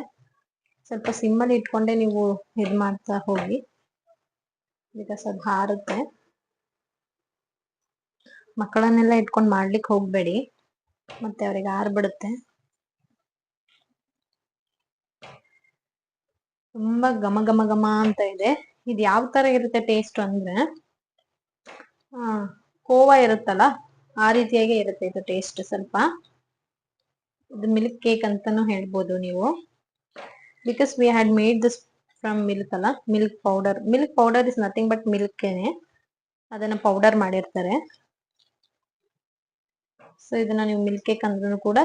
[SPEAKER 1] ಸ್ವಲ್ಪ ಸಿಮ್ಮಲ್ಲಿ ಇಟ್ಕೊಂಡೆ ನೀವು ಇದ್ ಮಾಡ್ತಾ ಹೋಗಿ. ಬಿಕಾಸ್ ಅದು ಹಾರುತ್ತೆ. ಮಕ್ಕಳನ್ನೆಲ್ಲ ಇಟ್ಕೊಂಡು ಮಾಡ್ಲಿಕ್ಕೆ ಹೋಗ್ಬೇಡಿ. ಮತ್ತೆ ಅವ್ರಿಗೆ ಆರ್ಬಿಡುತ್ತೆ ತುಂಬಾ ಘಮ ಘಮ ಘಮ ಅಂತ ಇದೆ. ಇದು ಯಾವ ತರ ಇರುತ್ತೆ ಟೇಸ್ಟ್ ಅಂದ್ರೆ, ಆ, ಕೋವಾ ಇರುತ್ತಲ್ಲ, ಆ ರೀತಿಯಾಗಿ ಇರುತ್ತೆ ಇದು ಟೇಸ್ಟ್ ಸ್ವಲ್ಪ. ಇದು ಮಿಲ್ಕ್ ಕೇಕ್ ಅಂತಾನು ಹೇಳ್ಬೋದು ನೀವು. Because we had made this from milk ಅಲ್ಲ? Milk powder milk powder is nothing but milk ಏನೆ. ಅದನ್ನ ಪೌಡರ್ ಮಾಡಿರ್ತಾರೆ. ಸೊ ಇದನ್ನ ನೀವು ಮಿಲ್ಕ್ ಕೇಕ್ ಅಂದ್ರೂ ಕೂಡ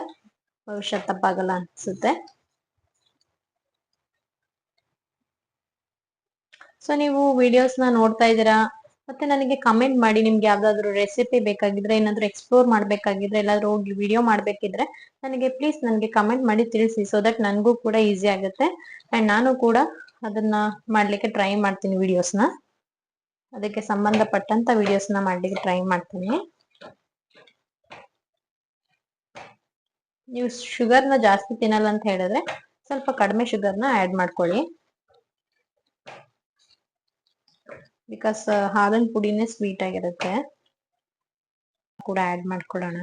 [SPEAKER 1] ಭವಿಷ್ಯ ತಪ್ಪಾಗಲ್ಲ ಅನ್ಸುತ್ತೆ. ಸೊ ನೀವು ವಿಡಿಯೋಸ್ನ ನೋಡ್ತಾ ಇದ್ದೀರಾ? ಮತ್ತೆ ನನಗೆ ಕಮೆಂಟ್ ಮಾಡಿ. ನಿಮ್ಗೆ ಯಾವ್ದಾದ್ರು ರೆಸಿಪಿ ಬೇಕಾಗಿದ್ರೆ, ಏನಾದ್ರು ಎಕ್ಸ್ಪ್ಲೋರ್ ಮಾಡ್ಬೇಕಾಗಿದ್ರೆ, ಎಲ್ಲಾದ್ರೂ ಹೋಗಿ ವಿಡಿಯೋ ಮಾಡ್ಬೇಕಿದ್ರೆ ನನಗೆ ಪ್ಲೀಸ್ ನನಗೆ ಕಮೆಂಟ್ ಮಾಡಿ ತಿಳಿಸಿ. ಸೊ ದಟ್ ನನಗೂ ಕೂಡ ಈಸಿ ಆಗುತ್ತೆ. ಅಂಡ್ ನಾನು ಕೂಡ ಅದನ್ನ ಮಾಡ್ಲಿಕ್ಕೆ ಟ್ರೈ ಮಾಡ್ತೀನಿ ವಿಡಿಯೋಸ್ನ ಅದಕ್ಕೆ ಸಂಬಂಧಪಟ್ಟಂತ ವಿಡಿಯೋಸ್ನ ಮಾಡ್ಲಿಕ್ಕೆ ಟ್ರೈ ಮಾಡ್ತೀನಿ. ನೀವು ಶುಗರ್ನ ಜಾಸ್ತಿ ತಿನ್ನಲ್ಲ ಅಂತ ಹೇಳಿದ್ರೆ ಸ್ವಲ್ಪ ಕಡಿಮೆ ಶುಗರ್ನ ಆಡ್ ಮಾಡ್ಕೊಳ್ಳಿ. ಬಿಕಾಸ್ ಹಾಲಿನ ಪುಡಿನೇ ಸ್ವೀಟ್ ಆಗಿರುತ್ತೆ. ಕೂಡ ಆಡ್ ಮಾಡ್ಕೊಳ್ಳೋಣ.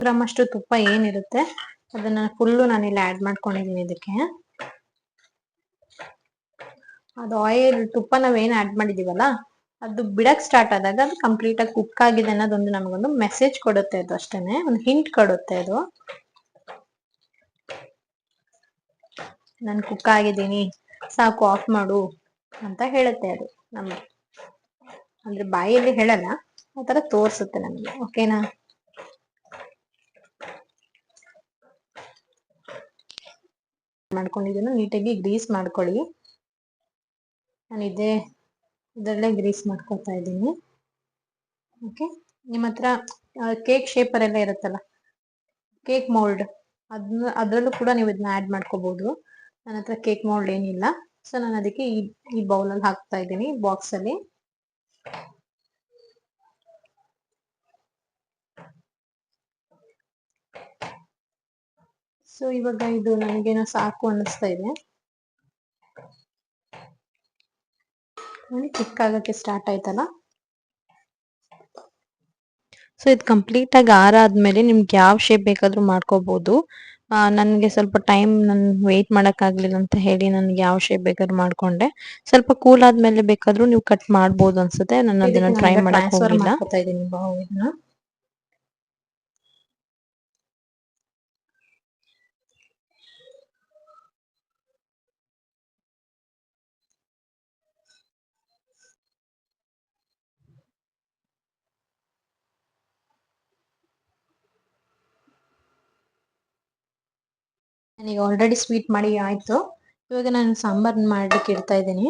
[SPEAKER 1] ಗ್ರಾಮ್ ಅಷ್ಟು ತುಪ್ಪ ಏನಿರುತ್ತೆ, ಅದನ್ನ ಫುಲ್ಲು ನಾನಿಲ್ಲಿ ಆಡ್ ಮಾಡ್ಕೊಂಡಿದ್ದೀನಿ ಇದಕ್ಕೆ. ಅದು ಆಯಿಲ್ ತುಪ್ಪ ನಾವೇನು ಆಡ್ ಮಾಡಿದೀವಲ್ಲ, ಅದು ಬಿಡಕ್ ಸ್ಟಾರ್ಟ್ ಆದಾಗ ಅದು ಕಂಪ್ಲೀಟ್ ಆಗಿ ಕುಕ್ ಆಗಿದೆ ಅನ್ನೋದೊಂದು ನಮಗೊಂದು ಮೆಸೇಜ್ ಕೊಡುತ್ತೆ ಅದು ಅಷ್ಟೇನೆ, ಒಂದು ಹಿಂಟ್ ಕೊಡುತ್ತೆ ಅದು. ನಾನು ಕುಕ್ ಆಗಿದ್ದೀನಿ, ಸಾಕು ಆಫ್ ಮಾಡು ಅಂತ ಹೇಳುತ್ತೆ ಅದು ನಮ್ಗೆ. ಅಂದ್ರೆ ಬಾಯಲ್ಲಿ ಹೇಳಲ್ಲ ಆ ತರ ತೋರಿಸುತ್ತೆ ನಮ್ಗೆ ಓಕೆನಾ ಮಾಡ್ಕೊಂಡಿದ್ದೀನಿ ನೀಟಾಗಿ ಗ್ರೀಸ್ ಮಾಡ್ಕೊಳ್ಳಿ. ನಾನು ಇದೇ ಇದರಲ್ಲೇ ಗ್ರೀಸ್ ಮಾಡ್ಕೊತಾ ಇದ್ದೀನಿ. ಓಕೆ ನಿಮ್ಮ ಹತ್ರ ಕೇಕ್ ಶೇಪರ್ ಎಲ್ಲ ಇರುತ್ತಲ್ಲ? ಕೇಕ್ ಮೋಲ್ಡ್ ಅದನ್ನ ಅದರಲ್ಲೂ ಕೂಡ ನೀವು ಇದನ್ನ ಆ್ಯಡ್ ಮಾಡ್ಕೋಬೋದು. ನನ್ನ ಹತ್ರ ಕೇಕ್ ಮೋಲ್ಡ್ ಏನಿಲ್ಲ. ಸೊ ನಾನು ಅದಕ್ಕೆ ಈ ಈ ಬೌಲಲ್ಲಿ ಹಾಕ್ತಾ ಇದ್ದೀನಿ ಬಾಕ್ಸಲ್ಲಿ ಸೊ ಇವಾಗ ಇದು ನನಗೇನೋ ಸಾಕು ಅನ್ನಿಸ್ತಾ ಇದೆ. ನೋಡಿ ಆಗಕ್ಕೆ ಸ್ಟಾರ್ಟ್ ಆಯ್ತಲ್ಲ? ಸೊ ಇದು ಕಂಪ್ಲೀಟ್ ಆಗಿ ಆರಾದ್ಮೇಲೆ ನಿಮ್ಗೆ ಯಾವ ಶೇಪ್ ಬೇಕಾದ್ರೂ ಮಾಡ್ಕೋಬಹುದು ನನಗೆ ಸ್ವಲ್ಪ ಟೈಮ್ ನನ್ ವೇಟ್ ಮಾಡೋಕ್ಕಾಗಲಿಲ್ಲ ಅಂತ ಹೇಳಿ ನನ್ಗೆ ಯಾವ ಶೇಪ್ ಬೇಕಾದ್ರೂ ಮಾಡ್ಕೊಂಡೆ. ಸ್ವಲ್ಪ ಕೂಲ್ ಆದ್ಮೇಲೆ ಬೇಕಾದ್ರೂ ನೀವು ಕಟ್ ಮಾಡ್ಬೋದು ಅನ್ಸುತ್ತೆ. ನಾನು ಅದನ್ನ ಟ್ರೈ ಮಾಡಕ್ ಹೋಗಿಲ್ಲ. ನನಗೆ ಆಲ್ರೆಡಿ ಸ್ವೀಟ್ ಮಾಡಿ ಆಯ್ತು. ಇವಾಗ ನಾನು ಸಾಂಬಾರ್ ಮಾಡ್ಲಿಕ್ಕೆ ಇಡ್ತಾ ಇದ್ದೀನಿ.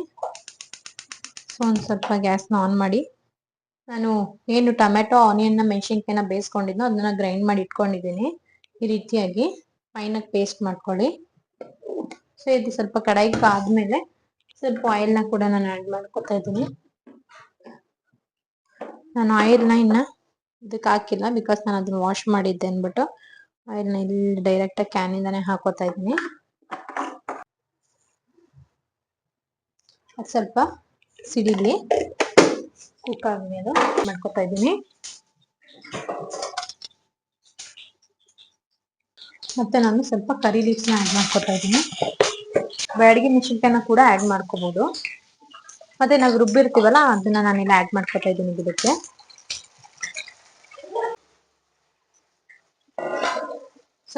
[SPEAKER 1] ಸೊ ಒಂದು ಸ್ವಲ್ಪ ಗ್ಯಾಸ್ನ ಆನ್ ಮಾಡಿ. ನಾನು ಏನು ಟೊಮೆಟೊ ಆನಿಯನ್ನ, ಮೆಣಸಿನ್ಕಾಯಿನ ಬೇಯಿಸ್ಕೊಂಡಿದ್ನೋ ಅದನ್ನ ಗ್ರೈಂಡ್ ಮಾಡಿ ಇಟ್ಕೊಂಡಿದ್ದೀನಿ. ಈ ರೀತಿಯಾಗಿ ಫೈನಾಗಿ ಪೇಸ್ಟ್ ಮಾಡ್ಕೊಳ್ಳಿ. ಸೊ ಇದು ಸ್ವಲ್ಪ ಕಡಾಯಿಗೆ ಆದ್ಮೇಲೆ ಸ್ವಲ್ಪ ಆಯಿಲ್ನ ಕೂಡ ನಾನು ಆ್ಯಡ್ ಮಾಡ್ಕೊತಾ ಇದ್ದೀನಿ. ನಾನು ಆಯಿಲ್ನ ಇನ್ನು ಇದಕ್ಕೆ ಹಾಕಿಲ್ಲ ಬಿಕಾಸ್ ನಾನು ಅದನ್ನ ವಾಶ್ ಮಾಡಿದ್ದೆ ಅಂದ್ಬಿಟ್ಟು. ಆಯಿಲ್ನ ಇಲ್ಲಿ ಡೈರೆಕ್ಟ್ ಆಗಿ ಕ್ಯಾನ್ ಇಂದಾನೆ ಹಾಕೋತಾ ಇದ್ದೀನಿ. ಸ್ವಲ್ಪ ಸಿಡಿಲಿ ಕುಕ್ ಆದ್ಮೇಲೆ ಮಾಡ್ಕೋತಾ ಇದ್ದೀನಿ. ಮತ್ತೆ ನಾನು ಸ್ವಲ್ಪ ಕರಿ ಲೀವ್ಸ್ನ ಆ್ಯಡ್ ಮಾಡ್ಕೋತಾ ಇದ್ದೀನಿ. ಬ್ಯಾಡಿಗೆ ಮೆಣಸಿನ್ಕಾಯಿನ ಕೂಡ ಆ್ಯಡ್ ಮಾಡ್ಕೋಬೋದು. ಮತ್ತೆ ನಾವು ರುಬ್ಬಿರ್ತೀವಲ್ಲ ಅದನ್ನ ನಾನಿಲ್ಲಿ ಆ್ಯಡ್ ಮಾಡ್ಕೊತಾ ಇದ್ದೀನಿ ಇದಕ್ಕೆ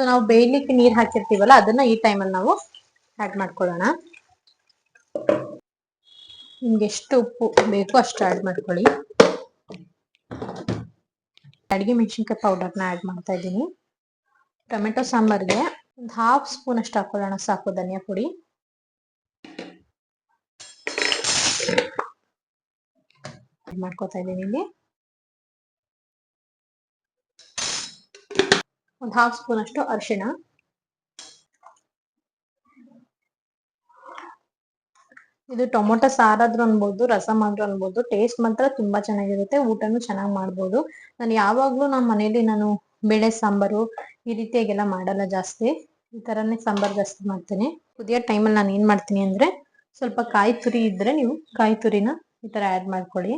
[SPEAKER 1] ಸೊ ನಾವು ಬೇಯ್ಲಿಕ್ಕೆ ನೀರ್ ಹಾಕಿರ್ತೀವಲ್ಲ, ಅದನ್ನ ಈ ಟೈಮಲ್ಲಿ ನಾವು ಆಡ್ ಮಾಡ್ಕೊಳ್ಳೋಣ. ನಿಮ್ಗೆ ಎಷ್ಟು ಉಪ್ಪು ಬೇಕು ಅಷ್ಟು ಆಡ್ ಮಾಡ್ಕೊಳ್ಳಿ. ಅಡಿಗೆ ಮೆಣಸಿನ್ಕಾಯಿ ಪೌಡರ್ನ ಆಡ್ ಮಾಡ್ತಾ ಇದ್ದೀನಿ. ಟೊಮೆಟೊ ಸಾಂಬಾರ್ಗೆ ಒಂದು ಹಾಫ್ ಸ್ಪೂನ್ ಅಷ್ಟು ಹಾಕೊಳ್ಳೋಣ, ಸಾಕು ಧನಿಯಾ ಪುಡಿ. ಮಾಡ್ಕೋತಾ ಇದ್ದೀನಿ ಇಲ್ಲಿ. ಒಂದು ಹಾಫ್ ಸ್ಪೂನ್ ಅಷ್ಟು ಅರಿಶಿಣ. ಇದು ಟೊಮೊಟೊ ಸಾರಾದ್ರೂ ಅನ್ಬೋದು, ರಸಂ ಆದ್ರೂ ಅನ್ಬೋದು ಟೇಸ್ಟ್ ಮಾತ್ರ ತುಂಬಾ ಚೆನ್ನಾಗಿರುತ್ತೆ, ಊಟನು ಚೆನ್ನಾಗಿ ಮಾಡ್ಬೋದು. ನಾನು ಯಾವಾಗ್ಲೂ ನಮ್ಮ ಮನೇಲಿ ನಾನು ಬೇಳೆ ಸಾಂಬಾರು ಈ ರೀತಿಯಾಗೆಲ್ಲ ಮಾಡಲ್ಲ ಜಾಸ್ತಿ. ಈ ತರನೇ ಸಾಂಬಾರ್ ಜಾಸ್ತಿ ಮಾಡ್ತೀನಿ. ಕುದಿಯೋ ಟೈಮಲ್ಲಿ ನಾನು ಏನ್ ಮಾಡ್ತೀನಿ ಅಂದ್ರೆ ಸ್ವಲ್ಪ ಕಾಯಿ ತುರಿ ಇದ್ರೆ ನೀವು ಕಾಯಿ ತುರಿನ ಈ ತರ ಆಡ್ ಮಾಡ್ಕೊಳ್ಳಿ.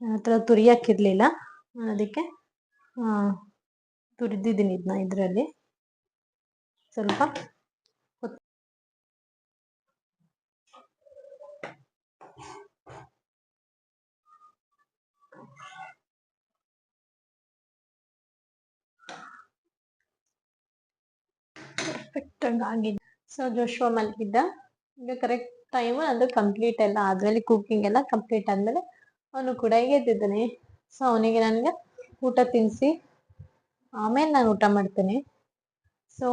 [SPEAKER 1] ನನ್ನ ಹತ್ರ ತುರಿಯಕ್ಕಿರ್ಲಿಲ್ಲ ಅದಕ್ಕೆ ತುರಿದಿದ್ದೀನಿ ಇದನ್ನ ಇದರಲ್ಲಿ. ಸ್ವಲ್ಪ ಪರ್ಫೆಕ್ಟ್ ಆಗಿದೆ ಸೊ, ಜೋಶ್ವಾ ಮಲಗಿದ್ದ. ಈಗ ಕರೆಕ್ಟ್ ಟೈಮ್ ಅದು ಕಂಪ್ಲೀಟ್ ಎಲ್ಲ ಆದ್ಮೇಲೆ ಕುಕಿಂಗ್ ಎಲ್ಲ ಕಂಪ್ಲೀಟ್ ಆದ್ಮೇಲೆ ಅವನು ಕೂಡ ಎದ್ದಿದ್ದಾನೆ ಸೊ ಅವನಿಗೆ ನನಗೆ ಊಟ ತಿನ್ನಿಸಿ ಆಮೇಲೆ ನಾನು ಊಟ ಮಾಡ್ತೇನೆ. ಸೊ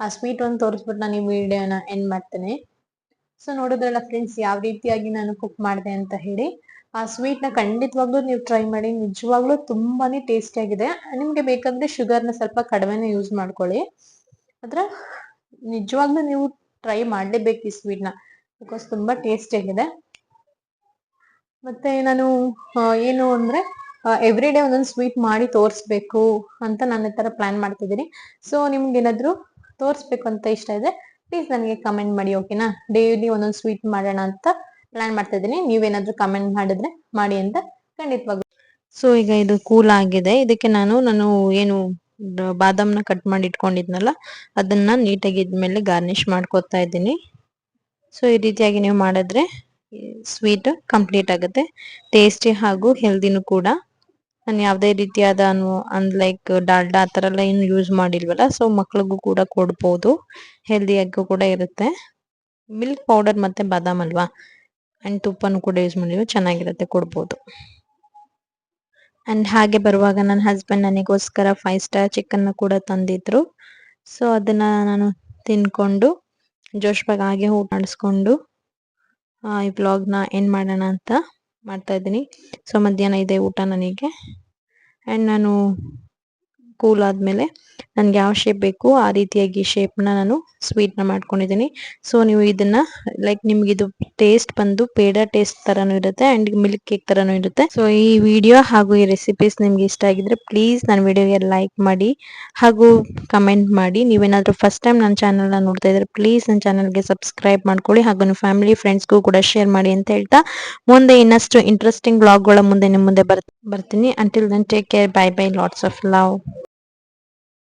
[SPEAKER 1] ಆ ಸ್ವೀಟ್ ಒಂದು ತೋರಿಸ್ಬಿಟ್ಟು ನಾನು ಈ ವಿಡಿಯೋನ ಎಂಡ್ ಮಾಡ್ತೇನೆ. ಸೊ ನೋಡಿದ್ರಲ್ಲ ಫ್ರೆಂಡ್ಸ್ ಯಾವ ರೀತಿಯಾಗಿ ನಾನು ಕುಕ್ ಮಾಡಿದೆ ಅಂತ ಹೇಳಿ, ಆ ಸ್ವೀಟ್ನ ಖಂಡಿತವಾಗ್ಲೂ ನೀವು ಟ್ರೈ ಮಾಡಿ, ನಿಜವಾಗ್ಲೂ ತುಂಬಾನೇ ಟೇಸ್ಟಿಯಾಗಿದೆ ನಿಮಗೆ ಬೇಕಂದ್ರೆ ಶುಗರ್ನ ಸ್ವಲ್ಪ ಕಡಿಮೆನೇ ಯೂಸ್ ಮಾಡ್ಕೊಳ್ಳಿ. ಆದ್ರೆ, ನಿಜವಾಗ್ಲೂ ನೀವು ಟ್ರೈ ಮಾಡಲೇಬೇಕು ಈ ಸ್ವೀಟ್ನ ಬಿಕಾಸ್ ತುಂಬಾ ಟೇಸ್ಟಿಯಾಗಿದೆ ಮತ್ತೆ ನಾನು ಏನು ಅಂದ್ರೆ ಎವ್ರಿ ಡೇ ಒಂದೊಂದು ಸ್ವೀಟ್ ಮಾಡಿ ತೋರಿಸ್ಬೇಕು ಅಂತ ನಾನು ಈ ತರ ಪ್ಲಾನ್ ಮಾಡ್ತಿದ್ದೀನಿ. ಸೊ ನಿಮ್ಗೆ ಏನಾದ್ರು ತೋರಿಸ್ಬೇಕು ಅಂತ ಇಷ್ಟ ಇದೆ ಪ್ಲೀಸ್ ನನಗೆ ಕಮೆಂಟ್ ಮಾಡಿ ಓಕೆನಾ ಡೈಲಿ ಒಂದೊಂದು ಸ್ವೀಟ್ ಮಾಡೋಣ ಅಂತ ಪ್ಲಾನ್ ಮಾಡ್ತಾ ಇದ್ದೀನಿ. ನೀವೇನಾದ್ರೂ ಕಮೆಂಟ್ ಮಾಡಿದ್ರೆ ಮಾಡಿ ಅಂತ ಖಂಡಿತವಾಗ್ಲೂ. ಸೊ ಈಗ ಇದು ಕೂಲ್ ಆಗಿದೆ. ಇದಕ್ಕೆ ನಾನು ನಾನು ಏನು ಬಾದಾಮ್ನ ಕಟ್ ಮಾಡಿ ಇಟ್ಕೊಂಡಿದ್ನಲ್ಲ, ಅದನ್ನ ನೀಟಾಗಿ ಇದ್ಮೇಲೆ ಗಾರ್ನಿಶ್ ಮಾಡ್ಕೊತಾ ಇದ್ದೀನಿ. ಸೊ ಈ ರೀತಿಯಾಗಿ ನೀವು ಮಾಡಿದ್ರೆ ಸ್ವೀಟ್ ಕಂಪ್ಲೀಟ್ ಆಗುತ್ತೆ. ಟೇಸ್ಟಿ ಹಾಗೂ ಹೆಲ್ದಿನೂ ಕೂಡ. ನಾನು ಯಾವುದೇ ರೀತಿಯಾದ ಲೈಕ್ ಡಾಲ್ಡಾ ಆ ಥರ ಎಲ್ಲ ಏನು ಯೂಸ್ ಮಾಡಿಲ್ವಲ್ಲ ಸೊ ಮಕ್ಳಿಗೂ ಕೂಡ ಕೊಡ್ಬೋದು. ಹೆಲ್ದಿಯಾಗೂ ಕೂಡ ಇರುತ್ತೆ. ಮಿಲ್ಕ್ ಪೌಡರ್ ಮತ್ತೆ ಬಾದಾಮ್ ಅಲ್ವಾ? ಅಂಡ್ ತುಪ್ಪನೂ ಕೂಡ ಯೂಸ್ ಮಾಡಿದ್ವಿ ಚೆನ್ನಾಗಿರುತ್ತೆ, ಕೊಡ್ಬೋದು. ಅಂಡ್ ಹಾಗೆ ಬರುವಾಗ ನನ್ನ ಹಸ್ಬೆಂಡ್ ನನಗೋಸ್ಕರ ಫೈವ್ ಸ್ಟಾರ್ ಚಿಕನ್ನ ಕೂಡ ತಂದಿದ್ರು. ಸೊ ಅದನ್ನ ನಾನು ತಿನ್ಕೊಂಡು ಜೋಶ್ ಬಾಗ್ ಹಾಗೆ ಊಟ ಮಾಡಿಸ್ಕೊಂಡು ಈ ಬ್ಲಾಗ್ನ ಏನು ಮಾಡೋಣ ಅಂತ. ಮಾಡ್ತಾ ಇದ್ದೀನಿ. ಸೊ ಮಧ್ಯಾಹ್ನ ಇದೆ ಊಟ ನನಗೆ. ಆ್ಯಂಡ್ ನಾನು ಕೂಲ್ ಆದಮೇಲೆ ನನಗೆ ಯಾವ ಶೇಪ್ ಬೇಕು ಆ ರೀತಿಯಾಗಿ ಶೇಪ್ನ ನಾನು ಸ್ವೀಟ್ನ ಮಾಡ್ಕೊಂಡಿದ್ದೀನಿ ಸೊ ನೀವು ಇದನ್ನ ಲೈಕ್ ನಿಮ್ಗೆ ಇದು ಟೇಸ್ಟ್ ಬಂದು ಪೇಡ ಟೇಸ್ಟ್ ಥರನೂ ಇರುತ್ತೆ ಆ್ಯಂಡ್ ಮಿಲ್ಕ್ ಕೇಕ್ ಥರನೂ ಇರುತ್ತೆ. ಸೊ ಈ ವಿಡಿಯೋ ಹಾಗೂ ಈ ರೆಸಿಪೀಸ್ ನಿಮ್ಗೆ ಇಷ್ಟ ಆಗಿದ್ರೆ ಪ್ಲೀಸ್ ನನ್ನ ವಿಡಿಯೋಗೆ ಲೈಕ್ ಮಾಡಿ ಹಾಗೂ ಕಮೆಂಟ್ ಮಾಡಿ. ನೀವೇನಾದರೂ ಫಸ್ಟ್ ಟೈಮ್ ನನ್ನ ಚಾನಲ್ನ ನೋಡ್ತಾ ಇದ್ರೆ ಪ್ಲೀಸ್ ನನ್ನ ಚಾನಲ್ಗೆ ಸಬ್ಸ್ಕ್ರೈಬ್ ಮಾಡ್ಕೊಳ್ಳಿ ಹಾಗೂ ನಿಮ್ಮ ಫ್ಯಾಮಿಲಿ ಫ್ರೆಂಡ್ಸ್ಗೂ ಕೂಡ ಶೇರ್ ಮಾಡಿ ಅಂತ ಹೇಳ್ತಾ ಮುಂದೆ ಇನ್ನಷ್ಟು ಇಂಟ್ರೆಸ್ಟಿಂಗ್ ಬ್ಲಾಗ್ಗಳ ಮುಂದೆ ನಿಮ್ಮ ಮುಂದೆ ಬರ್, ಬರ್ತೀನಿ. Until then take care bye bye lots of love